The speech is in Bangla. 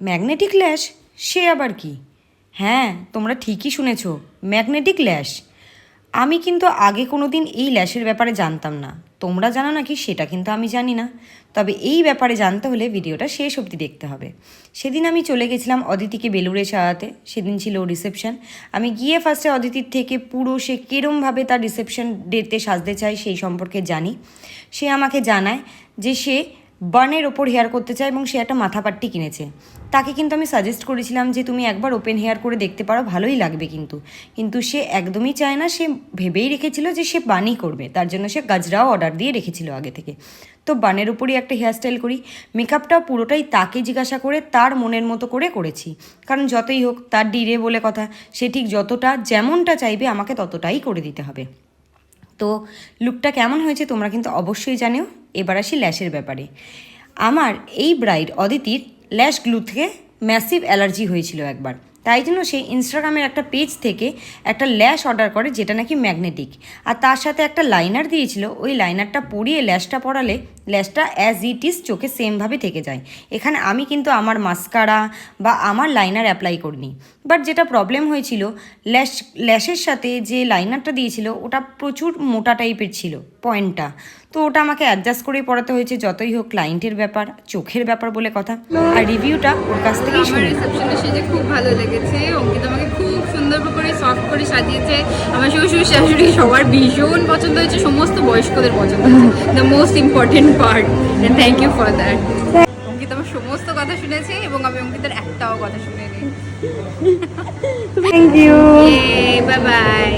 ম্যাগনেটিক ল্যাশ? সে আবার কি? হ্যাঁ তোমরা ঠিকই শুনেছ, ম্যাগনেটিক ল্যাশ। আমি কিন্তু আগে কোনো দিন এই ল্যাশের ব্যাপারে জানতাম না। তোমরা জানো নাকি? সেটা কিন্তু আমি জানি না। তবে এই ব্যাপারে জানতে হলে ভিডিওটা শেষ অবধি দেখতে হবে। সেদিন আমি চলে গেছিলাম অদিতিকে বেলুড়ে সারাতে সেদিন ছিল রিসেপশন আমি গিয়ে ফার্স্টে অদিতির থেকে পুরো সে কীরমভাবে তার রিসেপশন ডেতে সাজতে চায় সেই সম্পর্কে জানি। সে আমাকে জানায় যে সে বার্নের ওপর হেয়ার করতে চায় এবং সে একটা মাথাপাট্টি কিনেছে। তাকে কিন্তু আমি সাজেস্ট করেছিলাম যে তুমি একবার ওপেন হেয়ার করে দেখতে পারো, ভালোই লাগবে কিন্তু। কিন্তু সে একদমই চায় না, সে ভেবেই রেখেছিল যে সে বানই করবে। তার জন্য সে গাজরাও অর্ডার দিয়ে রেখেছিল আগে থেকে। তো বানের উপরই একটা হেয়ারস্টাইল করি। মেকআপটা পুরোটাই তাকে জিজ্ঞাসা করে তার মনের মতো করে করেছি। কারণ যতই হোক, তার ডিরে বলে কথা, সে ঠিক যতটা যেমনটা চাইবে আমাকে ততটাই করে দিতে হবে। তো লুকটা কেমন হয়েছে তোমরা কিন্তু অবশ্যই জানিও। এবার আসি ল্যাশের ব্যাপারে। আমার এই ব্রাইড অদিতির ল্যাশ গ্লু থেকে ম্যাসিভ অ্যালার্জি হয়েছিল একবার। তাই জন্য সে ইনস্টাগ্রামের একটা পেজ থেকে একটা ল্যাশ অর্ডার করে যেটা নাকি ম্যাগনেটিক। আর তার সাথে একটা লাইনার দিয়েছিল, ওই লাইনারটা পরিয়ে ল্যাশটা পরালে ল্যাশটা অ্যাজ ইট ইজ চোখে সেমভাবে থেকে যায়। এখানে আমি কিন্তু আমার মাস্কারা বা আমার লাইনার অ্যাপ্লাই করিনি। বাট যেটা প্রবলেম হয়েছিল, ল্যাশ, ল্যাশের সাথে যে লাইনারটা দিয়েছিল, ওটা প্রচুর মোটা টাইপের ছিল। পয়েন্টটা। তো ওটা আমাকে অ্যাডজাস্ট করেই পড়াতে হয়েছে যতই হোক ক্লায়েন্টের ব্যাপার চোখের ব্যাপার বলে কথা। আর রিভিউটা ওর কাছ থেকেই শুনি রিসেপশনে সেজে খুব ভালো লেগেছে। অঙ্কিত আমাকে খুব সুন্দর করে সফট করে সাজিয়েছে। আমার শ্বশুর শাশুড়ি সবার ভীষণ পছন্দ হয়েছে সমস্ত বয়স্কদের পছন্দ হয়েছে। The most important part thank you for that Ankit আমার সমস্ত কথা শুনেছে এবং আমি অঙ্কিতের একটাও কথা শুনিনি। Thank you bye bye